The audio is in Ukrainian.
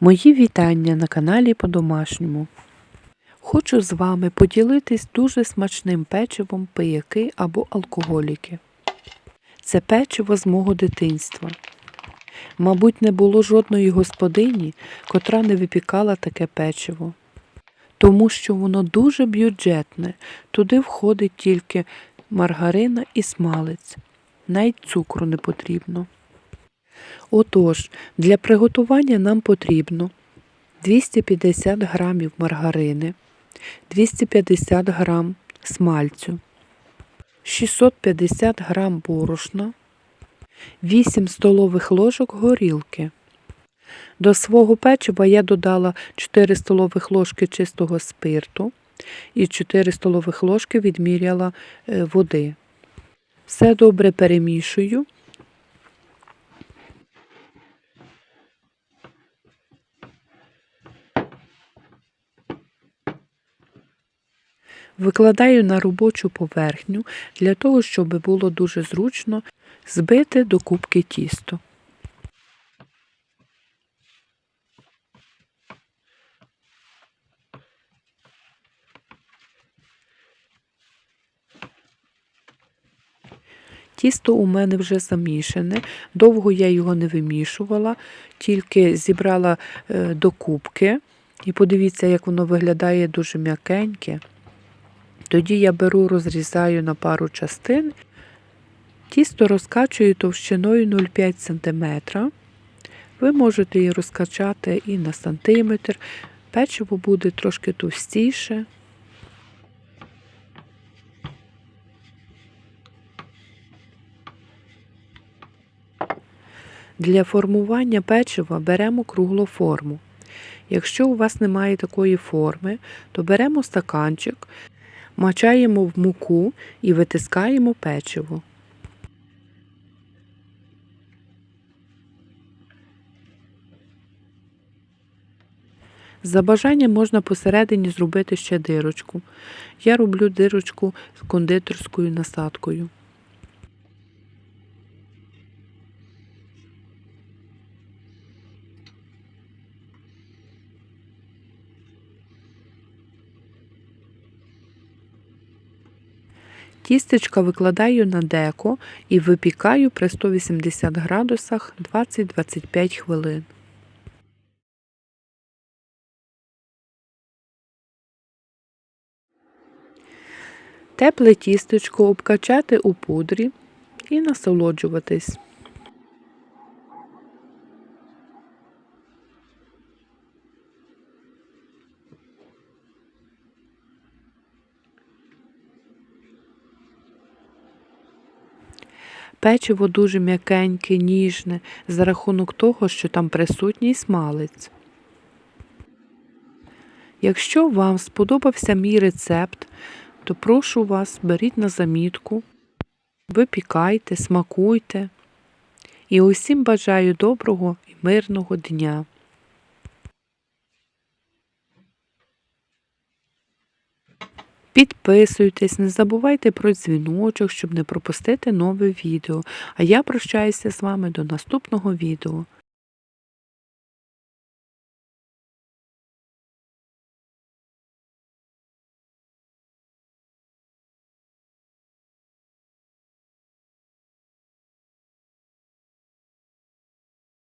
Мої вітання на каналі по-домашньому. Хочу з вами поділитись дуже смачним печивом пияки або алкоголіки. Це печиво з мого дитинства. Мабуть, не було жодної господині, котра не випікала таке печиво. Тому що воно дуже бюджетне, туди входить тільки маргарина і смалець, навіть цукру не потрібно. Отож, для приготування нам потрібно 250 грамів маргарини, 250 грам смальцю, 650 грам борошна, 8 столових ложок горілки. До свого печива я додала 4 столових ложки чистого спирту і 4 столових ложки відміряла е, води. Все добре перемішую. Викладаю на робочу поверхню для того, щоб було дуже зручно збити до кубки тісто. Тісто у мене вже замішане, довго я його не вимішувала, тільки зібрала е, до кубки. І подивіться, як воно виглядає дуже м'якеньке. Тоді я беру, розрізаю на пару частин, тісто розкачую товщиною 0,5 см. Ви можете її розкачати і на сантиметр. Печиво буде трошки товстіше. Для формування печива беремо круглу форму. Якщо у вас немає такої форми, то беремо стаканчик, мачаємо в муку і витискаємо печиво. За бажанням можна посередині зробити ще дирочку. Я роблю дирочку з кондитерською насадкою. Тістечка викладаю на деко і випікаю при 180 градусах 20-25 хвилин. Тепле тістечко обкачати у пудрі і насолоджуватись. Печиво дуже м'якеньке, ніжне, за рахунок того, що там присутній смалець. Якщо вам сподобався мій рецепт, то прошу вас, беріть на замітку, випікайте, смакуйте. І усім бажаю доброго і мирного дня. Підписуйтесь, не забувайте про дзвіночок, щоб не пропустити нове відео. А я прощаюся з вами до наступного відео.